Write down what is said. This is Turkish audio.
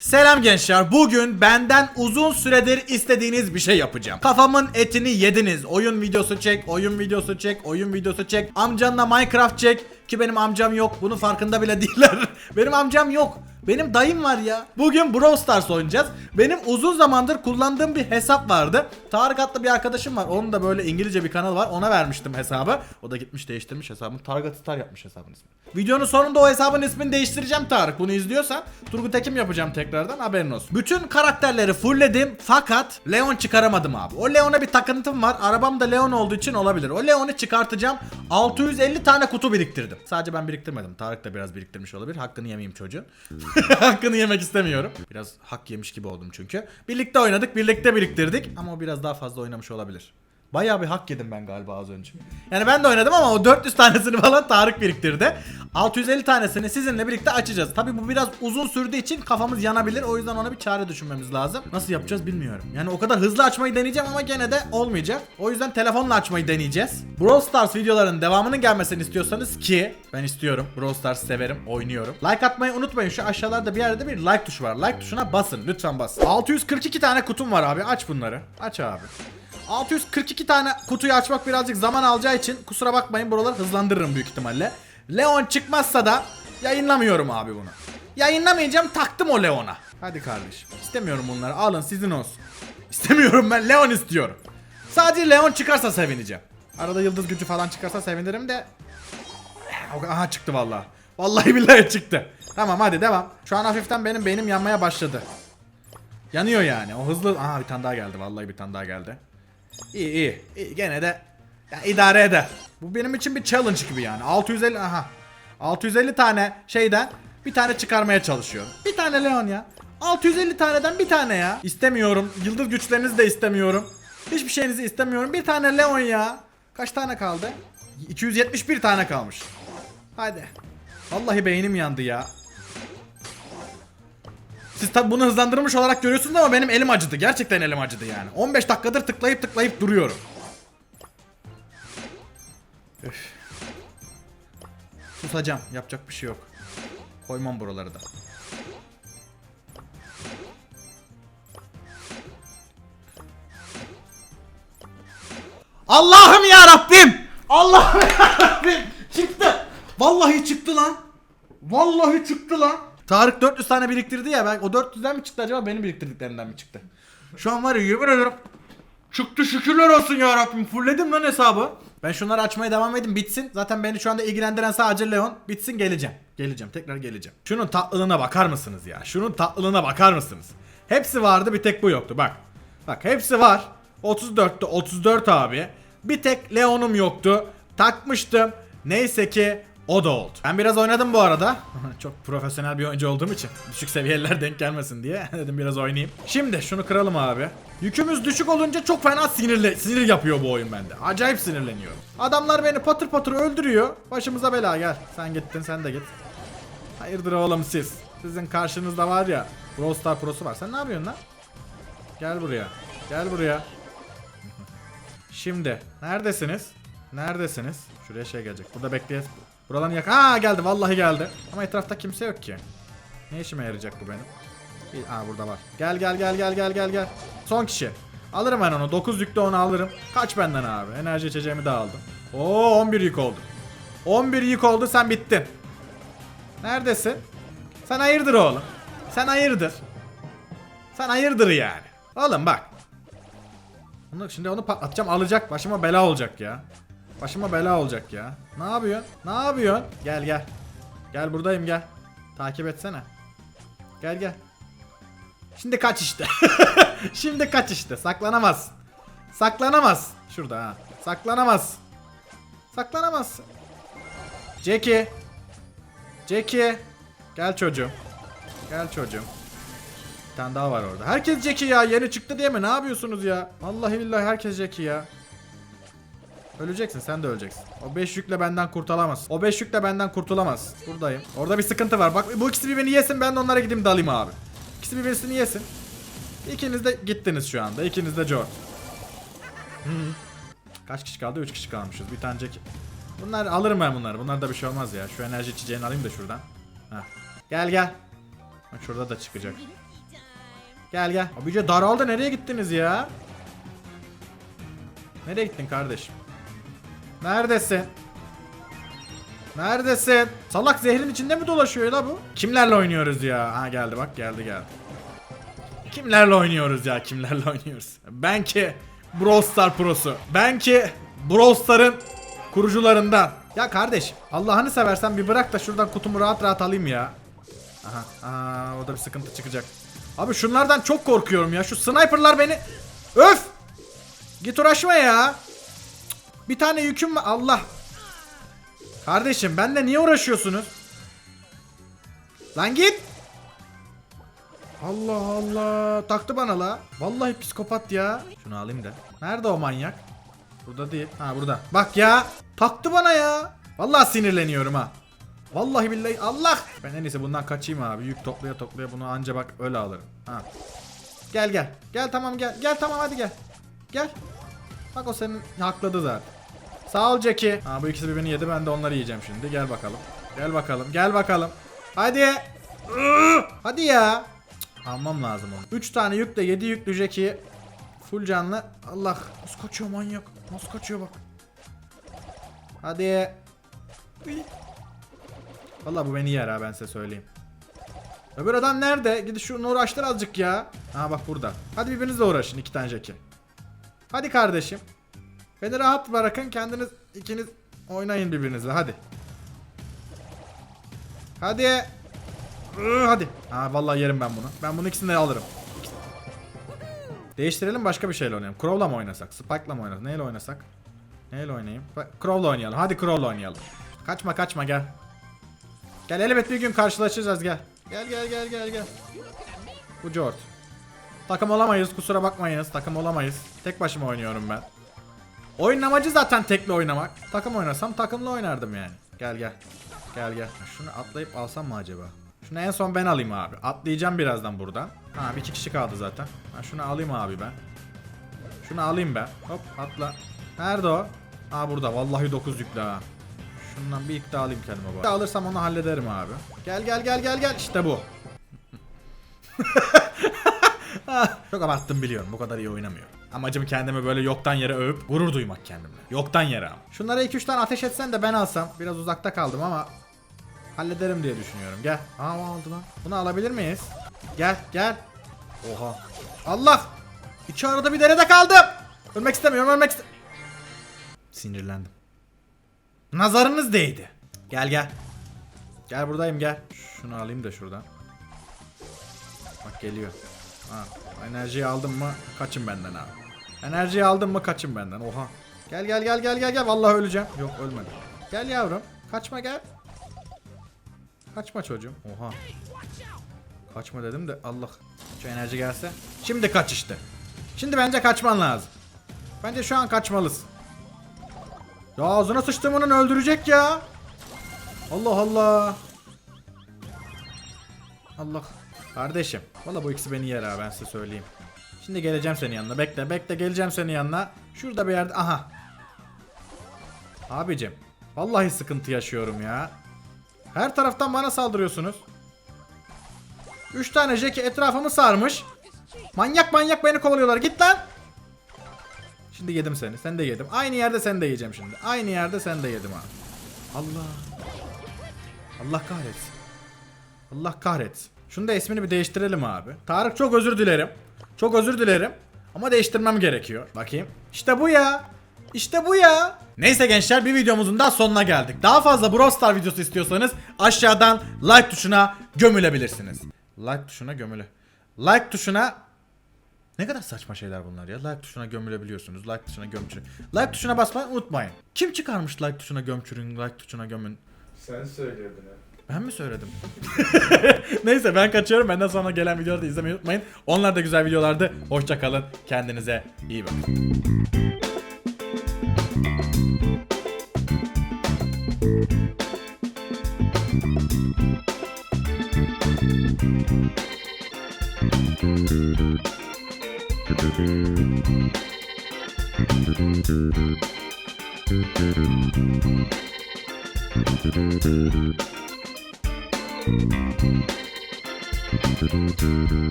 Selam gençler. Bugün benden uzun süredir istediğiniz bir şey yapacağım. Kafamın etini yediniz. Oyun videosu çek, oyun videosu çek, oyun videosu çek. Amcanla Minecraft çek. Ki benim amcam yok. Bunun farkında bile değiller. benim amcam yok. Benim dayım var ya. Bugün Brawl Stars oynayacağız. Benim uzun zamandır kullandığım bir hesap vardı. Tarık adlı bir arkadaşım var. Onun da böyle İngilizce bir kanal var. Ona vermiştim hesabı. O da gitmiş değiştirmiş hesabını. Tarık Star yapmış hesabın ismini. Videonun sonunda o hesabın ismini değiştireceğim Tarık. Bunu izliyorsan Turgut Ekim yapacağım tekrardan haberin olsun. Bütün karakterleri fullledim fakat Leon çıkaramadım abi. O Leon'a bir takıntım var. Arabam da Leon olduğu için olabilir. O Leon'u çıkartacağım. 650 tane kutu biriktirdim. Sadece ben biriktirmedim. Tarık da biraz biriktirmiş olabilir. Hakkını yemeyeyim çocuğun. Hakkını yemek istemiyorum. Biraz hak yemiş gibi oldum çünkü. Birlikte oynadık, birlikte biriktirdik ama o biraz daha fazla oynamış olabilir. Bayağı bir hak yedim ben galiba az önce. Yani ben de oynadım ama o 400 tanesini falan Tarık biriktirdi. 650 tanesini sizinle birlikte açacağız. Tabi bu biraz uzun sürdüğü için kafamız yanabilir. O yüzden ona bir çare düşünmemiz lazım. Nasıl yapacağız bilmiyorum. Yani o kadar hızlı açmayı deneyeceğim ama gene de olmayacak. O yüzden telefonla açmayı deneyeceğiz. Brawl Stars videolarının devamının gelmesini istiyorsanız ki ben istiyorum. Brawl Stars severim, oynuyorum. Like atmayı unutmayın. Şu aşağılarda bir yerde bir like tuşu var. Like tuşuna basın. Lütfen basın. 642 tane kutum var abi. Aç bunları. Aç abi. 642 tane kutuyu açmak birazcık zaman alacağı için kusura bakmayın buraları hızlandırırım büyük ihtimalle. Leon çıkmazsa da yayınlamıyorum abi bunu. Yayınlamayacağım taktım o Leon'a. Hadi kardeşim. İstemiyorum bunları alın sizin olsun. İstemiyorum ben Leon istiyorum. Sadece Leon çıkarsa sevineceğim. Arada yıldız gücü falan çıkarsa sevinirim de. Aha çıktı vallahi. Vallahi billahi çıktı. Tamam hadi devam. Şu an hafiften benim beynim yanmaya başladı. Yanıyor yani. O hızlı... Aha bir tane daha geldi. Vallahi bir tane daha geldi. İyi iyi. iyi. Gene de ya, idare eder. Bu benim için bir challenge gibi yani. 650 aha. 650 tane şeyden bir tane çıkarmaya çalışıyorum. Bir tane Leon ya. 650 taneden bir tane ya. İstemiyorum. Yıldız güçlerinizi de istemiyorum. Hiçbir şeyinizi istemiyorum. Bir tane Leon ya. Kaç tane kaldı? 271 tane kalmış. Hadi. Vallahi beynim yandı ya. Siz tabi bunu hızlandırmış olarak görüyorsunuz ama benim elim acıdı. Gerçekten elim acıdı yani. 15 dakikadır tıklayıp tıklayıp duruyorum. Üf. Susacağım. Yapacak bir şey yok. Koymam buraları da. Allah'ım ya Rabbim! Allah'ım ya Rabbim! Çıktı! Vallahi çıktı lan. Vallahi çıktı lan. Tarık 400 tane biriktirdi ya ben o 400'den mi çıktı acaba benim biriktirdiklerimden mi çıktı? Şu an var ya yemin ederim çıktı şükürler olsun ya Rabbim fullledim lan hesabı. Ben şunları açmaya devam edeyim bitsin. Zaten beni şu anda ilgilendiren sadece Leon. Bitsin geleceğim. Geleceğim tekrar geleceğim. Şunun tatlılığına bakar mısınız ya? Şunun tatlılığına bakar mısınız? Hepsi vardı bir tek bu yoktu bak. Bak hepsi var. 34'te 34 abi. Bir tek Leon'um yoktu. Takmıştım. Neyse ki o da oldu. Ben biraz oynadım bu arada. Çok profesyonel bir oyuncu olduğum için. Düşük seviyeler denk gelmesin diye. Dedim biraz oynayayım. Şimdi şunu kıralım abi. Yükümüz düşük olunca çok fena sinirli, sinir yapıyor bu oyun bende. Acayip sinirleniyorum. Adamlar beni patır patır öldürüyor. Başımıza bela gel. Sen gittin sen de git. Hayırdır oğlum siz? Sizin karşınızda var ya. Brawl Star Pro'su var. Sen ne yapıyorsun lan? Gel buraya. Gel buraya. Şimdi neredesiniz? Neredesiniz? Şuraya şey gelecek. Burada bekleyelim. Buraların yak. Aa geldi vallahi geldi. Ama etrafta kimse yok ki. Ne işime yarayacak bu benim? Bir- Aa burada var. Gel gel gel gel gel gel gel. Son kişi. Alırım ben onu. 9 yükle onu alırım. Kaç benden abi? Enerji içeceğimi de aldım. Oo 11 yük oldu. 11 yük oldu sen bittin. Neredesin? Sen hayırdır oğlum. Sen hayırdır. Sen hayırdır yani. Oğlum bak. Şimdi onu patlatacağım alacak. Başıma bela olacak ya. Başıma bela olacak ya. Ne yapıyorsun? Ne yapıyorsun? Gel gel. Gel buradayım gel. Takip etsene. Gel gel. Şimdi kaç işte. Şimdi kaç işte. Saklanamaz. Saklanamaz. Şurada ha. Saklanamaz. Saklanamaz. Jackie. Jackie. Gel çocuğum. Gel çocuğum. Bir tane daha var orada. Herkes Jackie ya. Yeni çıktı diye mi? Ne yapıyorsunuz ya? Vallahi billahi herkes Jackie ya. Öleceksin sen de öleceksin. O 5 yükle benden kurtulamaz. O 5 yükle benden kurtulamaz. Buradayım. Orada bir sıkıntı var. Bak bu ikisi birbirini yesin ben de onlara gideyim dalayım abi. İkisi birbirini yesin. İkiniz de gittiniz şu anda. İkiniz de Joe. Hı. Kaç kişi kaldı? 3 kişi kalmışız. Bir tane Jack. Bunlar alırım ben bunları. Bunlarda bir şey olmaz ya. Şu enerji içeceğini alayım da şuradan. Heh. Gel gel. Bak şurada da çıkacak. Gel gel. Abice daraldı nereye gittiniz ya? Nereye gittin kardeşim? Neredesin? Neredesin? Salak zehrin içinde mi dolaşıyor la bu? Kimlerle oynuyoruz ya? Ha geldi bak geldi geldi. Kimlerle oynuyoruz ya? Kimlerle oynuyoruz? Ben ki Brawl Star Pro'su. Ben ki Brawl Star'ın kurucularından. Ya kardeş Allah'ını seversen bir bırak da şuradan kutumu rahat rahat alayım ya. Aha, aa, orada bir sıkıntı çıkacak. Abi şunlardan çok korkuyorum ya. Şu sniperlar beni... Öf! Git uğraşma ya. Bir tane yüküm var. Allah. Kardeşim benle niye uğraşıyorsunuz? Lan git. Allah Allah. Taktı bana la. Vallahi psikopat ya. Şunu alayım da. Nerede o manyak? Burada değil. Ha burada. Bak ya. Taktı bana ya. Vallahi sinirleniyorum ha. Vallahi billahi Allah. Ben en iyisi bundan kaçayım abi. Yük toplaya toplaya bunu anca bak öyle alırım. Ha. Gel gel. Gel tamam gel. Gel tamam hadi gel. Gel. Bak o senin hakladı zaten. Sağ ol Jackie. Ha bu ikisi birbirini yedi ben de onları yiyeceğim şimdi. Gel bakalım. Gel bakalım. Gel bakalım. Hadi. Hadi ya. Cık, Almam lazım onu. 3 tane yükle 7 yüklü Jackie. Full canlı. Allah. Nasıl kaçıyor manyak. Nasıl kaçıyor bak. Hadi. Uy. Vallahi bu beni yer ha ben size söyleyeyim. Öbür adam nerede? Gidin şunu uğraştır azıcık ya. Aha bak burada. Hadi birbirinizle uğraşın iki tane Jackie. Hadi kardeşim. Beni rahat bırakın kendiniz ikiniz oynayın birbirinizle hadi. Hadi. Hadi. Ha vallahi yerim ben bunu. Ben bunu ikisini de alırım. Değiştirelim başka bir şeyle oynayalım. Crow'la mı oynasak? Spike'la mı oynasak? Neyle oynasak? Neyle oynayayım? Crow'la oynayalım. Hadi Crow'la oynayalım. Kaçma kaçma gel. Gel elbet bir gün karşılaşacağız gel. Gel gel gel gel gel. Bu Jort. Takım olamayız kusura bakmayınız. Takım olamayız. Tek başıma oynuyorum ben. Oyun amacı zaten tekli oynamak. Takım oynasam takımla oynardım yani. Gel gel. Gel gel. Şunu atlayıp alsam mı acaba? Şunu en son ben alayım abi. Atlayacağım birazdan buradan. Ha bir iki kişi kaldı zaten. Ha, şunu alayım abi ben. Şunu alayım ben. Hop atla. Nerede o? Aa burada. Vallahi 9 yüklü ha. Şundan bir daha alayım kendime bari. Alırsam onu hallederim abi. Gel gel gel gel gel. İşte bu. Çok abarttım biliyorum. Bu kadar iyi oynamıyorum. Amacım kendimi böyle yoktan yere övüp gurur duymak kendimle. Yoktan yere ama. Şunlara 2-3 tane ateş etsen de ben alsam. Biraz uzakta kaldım ama hallederim diye düşünüyorum. Gel. Aa aldı lan. Bunu alabilir miyiz? Gel gel. Oha. Allah. İki arada bir derede kaldım. Ölmek istemiyorum ölmek iste... Sinirlendim. Nazarınız değdi. Gel gel. Gel buradayım gel. Şunu alayım da şuradan. Bak geliyor. Ha, enerjiyi aldım mı kaçın benden abi. Enerjiyi aldım mı kaçın benden. Oha. Gel gel gel gel gel gel. Vallahi öleceğim. Yok ölmedim. Gel yavrum. Kaçma gel. Kaçma çocuğum. Oha. Kaçma dedim de Allah. Şu enerji gelse. Şimdi kaç işte. Şimdi bence kaçman lazım. Bence şu an kaçmalısın. Ya ağzına sıçtım onun öldürecek ya. Allah Allah. Allah. Kardeşim. Valla bu ikisi beni yer ha ben size söyleyeyim. Şimdi geleceğim senin yanına. Bekle bekle geleceğim senin yanına. Şurada bir yerde. Aha. Abicim. Vallahi sıkıntı yaşıyorum ya. Her taraftan bana saldırıyorsunuz. 3 tane Jackie etrafımı sarmış. Manyak manyak beni kovalıyorlar. Git lan. Şimdi yedim seni. Sen de yedim. Aynı yerde sen de yiyeceğim şimdi. Aynı yerde sen de yedim abi. Allah. Allah kahretsin. Allah kahretsin. Şunu da ismini bir değiştirelim abi. Tarık çok özür dilerim. Çok özür dilerim. Ama değiştirmem gerekiyor. Bakayım. İşte bu ya. İşte bu ya. Neyse gençler bir videomuzun daha sonuna geldik. Daha fazla Brawl Star videosu istiyorsanız aşağıdan like tuşuna gömülebilirsiniz. Like tuşuna gömüle. Like tuşuna ne kadar saçma şeyler bunlar ya. Like tuşuna gömülebiliyorsunuz. Like tuşuna gömçürün. Like tuşuna basmayı unutmayın. Kim çıkarmış like tuşuna gömçürün, like tuşuna gömün? Sen söylüyordun ha. Ben mi söyledim? Neyse ben kaçıyorum. Benden sonra gelen videoları da izlemeyi unutmayın. Onlar da güzel videolardı. Hoşçakalın. Kendinize iyi bakın. Thank you. Thank you.